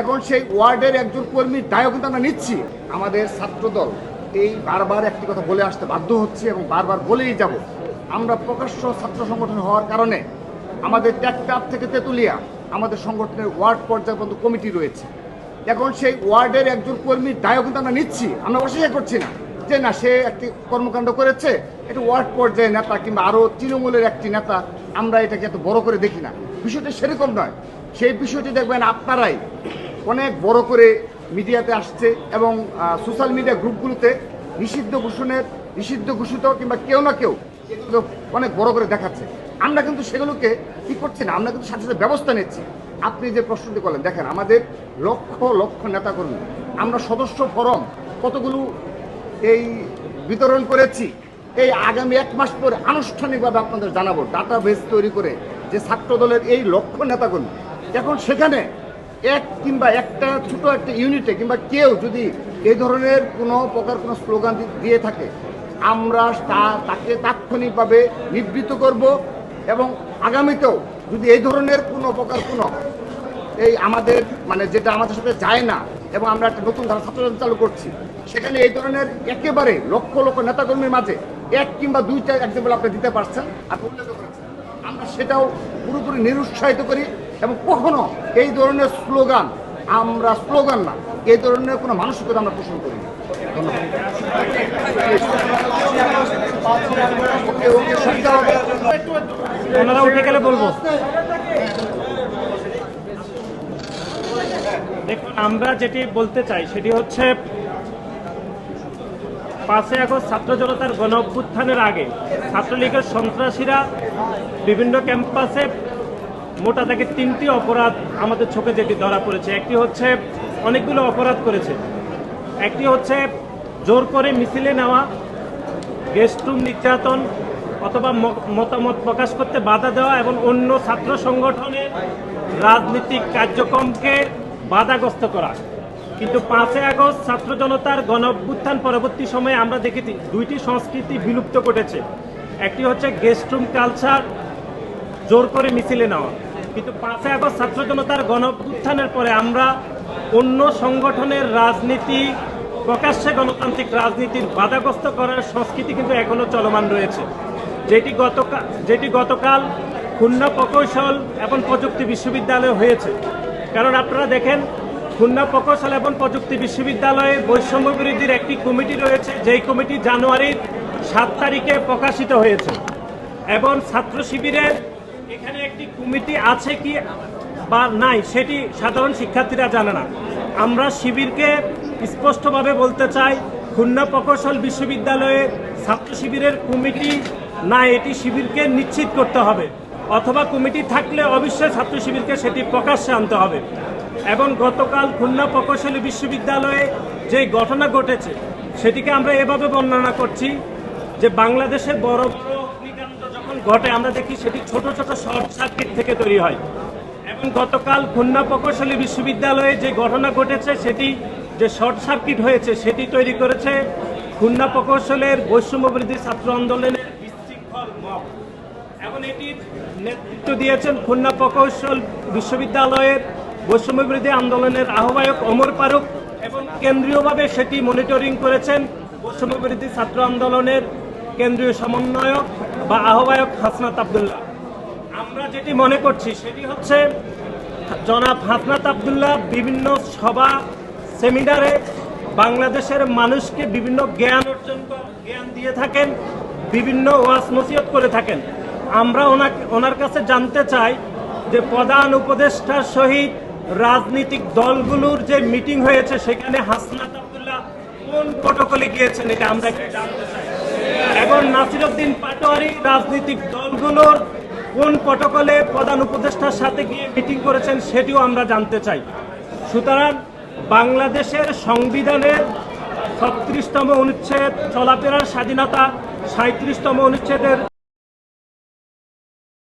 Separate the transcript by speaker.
Speaker 1: এখন সেই ওয়ার্ডের একজন কর্মীর দায়ও কিন্তু আমরা নিচ্ছি। আমাদের ছাত্রদল এই বারবার একটি কথা বলে আসতে বাধ্য হচ্ছে এবং বারবার বলেই যাব। আমরা প্রকাশ্য ছাত্র সংগঠন হওয়ার কারণে আমাদের ট্যাক্টার থেকে তেঁতুলিয়া আমাদের সংগঠনের ওয়ার্ড পর্যায় পর্যন্ত কমিটি রয়েছে। এখন সেই ওয়ার্ডের একজন কর্মীর দায়ও কিন্তু আমরা নিচ্ছি। আমরা অস্বীকার করছি না যে না, সে একটি কর্মকাণ্ড করেছে, একটি ওয়ার্ড পর্যায়ে নেতা কিংবা আরও তৃণমূলের একটি নেতা, আমরা এটাকে এত বড় করে দেখি না। বিষয়টা সেরকম নয়। সেই বিষয়টি দেখবেন আপনারাই অনেক বড় করে মিডিয়াতে আসছে এবং সোশ্যাল মিডিয়া গ্রুপগুলোতে নিষিদ্ধ ঘোষণের, নিষিদ্ধ ঘোষিত কিংবা কেউ না কেউ অনেক বড় করে দেখাচ্ছে। আমরা কিন্তু সেগুলোকে কি করছি না? আমরা কিন্তু সাথে সাথে ব্যবস্থা নিচ্ছি। আপনি যে প্রশ্নটি করলেন, দেখেন আমাদের লক্ষ লক্ষ নেতাকর্মী, আমরা সদস্য ফরম কতগুলো এই বিতরণ করেছি, এই আগামী এক মাস পরে আনুষ্ঠানিকভাবে আপনাদের জানাব। ডাটা বেস তৈরি করে যে ছাত্র দলের এই লক্ষ্য নেতাকর্মী এখন সেখানে এক কিংবা একটা ছোট একটা ইউনিটে কিংবা কেউ যদি এই ধরনের কোনো প্রকার কোনো স্লোগান দিয়ে থাকে, আমরা তা তাকে তাৎক্ষণিকভাবে নিবৃত্ত করব এবং আগামীতেও যদি এই ধরনের কোনো প্রকার কোনো এই আমাদের মানে যেটা আমাদের সাথে যায় না এবং আমরা একটা নতুন ধারা ছাত্রদল চালু করছি, সেখানে এই ধরনের একেবারে লক্ষ লক্ষ নেতাকর্মীর মাঝে এক কিংবা দুইটা এক্সাম্পল আপনি দিতে পারছেন, আপনি উল্লেখ করেছেন। আমরা সেটাও পুরোপুরি নিরুৎসাহিত করি। এবং কখনো এই ধরনের স্লোগান, আমরা স্লোগান না, এই ধরনের কোনো মানসিকতা আমরা পোষণ করি না।
Speaker 2: উঠে গেলে বলব। দেখুন, আমরা যেটি বলতে চাই সেটি হচ্ছে, পাঁচই আগস্ট ছাত্র জনতার গণ অভ্যুত্থানের আগে ছাত্রলীগের সন্ত্রাসীরা বিভিন্ন ক্যাম্পাসে মোটা থেকে তিনটি অপরাধ আমাদের চোখে যেটি ধরা পড়েছে। একটি হচ্ছে অনেকগুলো অপরাধ করেছে। একটি হচ্ছে জোর করে মিছিলে নেওয়া, গেস্ট রুম নির্যাতন অথবা মতামত প্রকাশ করতে বাধা দেওয়া এবং অন্য ছাত্র সংগঠনের রাজনৈতিক কার্যক্রমকে বাধাগ্রস্ত করা। কিন্তু পাঁচই আগস্ট ছাত্র জনতার গণ পরবর্তী সময়ে আমরা দেখেছি দুইটি সংস্কৃতি বিলুপ্ত ঘটেছে। একটি হচ্ছে গেস্ট রুম কালচার, জোর করে মিছিলে নেওয়া। কিন্তু পাঁচই আগস্ট ছাত্র জনতার গণ পরে আমরা অন্য সংগঠনের রাজনীতি, প্রকাশ্যে গণতান্ত্রিক রাজনীতির বাধাগ্রস্ত করার সংস্কৃতি কিন্তু এখনও চলমান রয়েছে। যেটি গতকাল যেটি গতকাল খুলনা প্রকৌশল এবং প্রযুক্তি বিশ্ববিদ্যালয়ে হয়েছে। কারণ আপনারা দেখেন, খুলনা প্রকৌশল এবং প্রযুক্তি বিশ্ববিদ্যালয়ে বৈষম্য বিরোধীর একটি কমিটি রয়েছে, যেই কমিটি জানুয়ারির সাত তারিখে প্রকাশিত হয়েছে। এবং ছাত্র শিবিরের এখানে একটি কমিটি আছে কি বা নাই, সেটি সাধারণ শিক্ষার্থীরা জানে না। আমরা শিবিরকে স্পষ্টভাবে বলতে চাই, খুলনা প্রকৌশল বিশ্ববিদ্যালয়ে ছাত্র শিবিরের কমিটি না এটি শিবিরকে নিশ্চিত করতে হবে। অথবা কমিটি থাকলে অবশ্যই ছাত্র শিবিরকে সেটি প্রকাশ্যে আনতে হবে। এবং গতকাল খুলনা প্রকৌশলী বিশ্ববিদ্যালয়ে যে ঘটনা ঘটেছে, সেটিকে আমরা এভাবে বর্ণনা করছি যে বাংলাদেশের বড় বড় যখন ঘটে, আমরা দেখি সেটি ছোট ছোট শর্ট সার্কিট থেকে তৈরি হয়। এবং গতকাল খুলনা প্রকৌশলী বিশ্ববিদ্যালয়ে যে ঘটনা ঘটেছে, সেটি যে শর্ট সার্কিট হয়েছে, সেটি তৈরি করেছে খুলনা প্রকৌশলের বৈষম্য বিরোধী ছাত্র আন্দোলনের বিশৃঙ্খল মব এবং এটির নেতৃত্ব দিয়েছেন খুলনা প্রকৌশল বিশ্ববিদ্যালয়ের বৈষম্য বিরোধী আন্দোলনের আহ্বায়ক অমর পারুক এবং কেন্দ্রীয়ভাবে সেটি মনিটরিং করেছেন বৈষম্য বিরোধী ছাত্র আন্দোলনের কেন্দ্রীয় সমন্বয়ক বা আহ্বায়ক হাসনাত আবদুল্লাহ। আমরা যেটি মনে করছি সেটি হচ্ছে, জনাব হাসনাত আবদুল্লাহ বিভিন্ন সভা, সেমিনারে বাংলাদেশের মানুষকে বিভিন্ন জ্ঞান অর্জন জ্ঞান দিয়ে থাকেন, বিভিন্ন ওয়াজ নসিহত করে থাকেন। আমরা ওনাকে, ওনার কাছে জানতে চাই যে প্রধান উপদেষ্টার সহিত রাজনৈতিক দলগুলোর যে মিটিং হয়েছে, সেখানে হাসনাত আবদুল্লাহ কোন প্রটোকলে গিয়েছেন, এটা আমরা জানতে চাই। এবং নাসিরুদ্দিন পাটোয়ারি রাজনৈতিক দলগুলোর কোন প্রটোকলে প্রধান উপদেষ্টার সাথে গিয়ে মিটিং করেছেন সেটিও আমরা জানতে চাই। সুতরাং বাংলাদেশের সংবিধানের ছত্রিশতম অনুচ্ছেদ, চলাফেরার স্বাধীনতা সাঁত্রিশতম অনুচ্ছেদের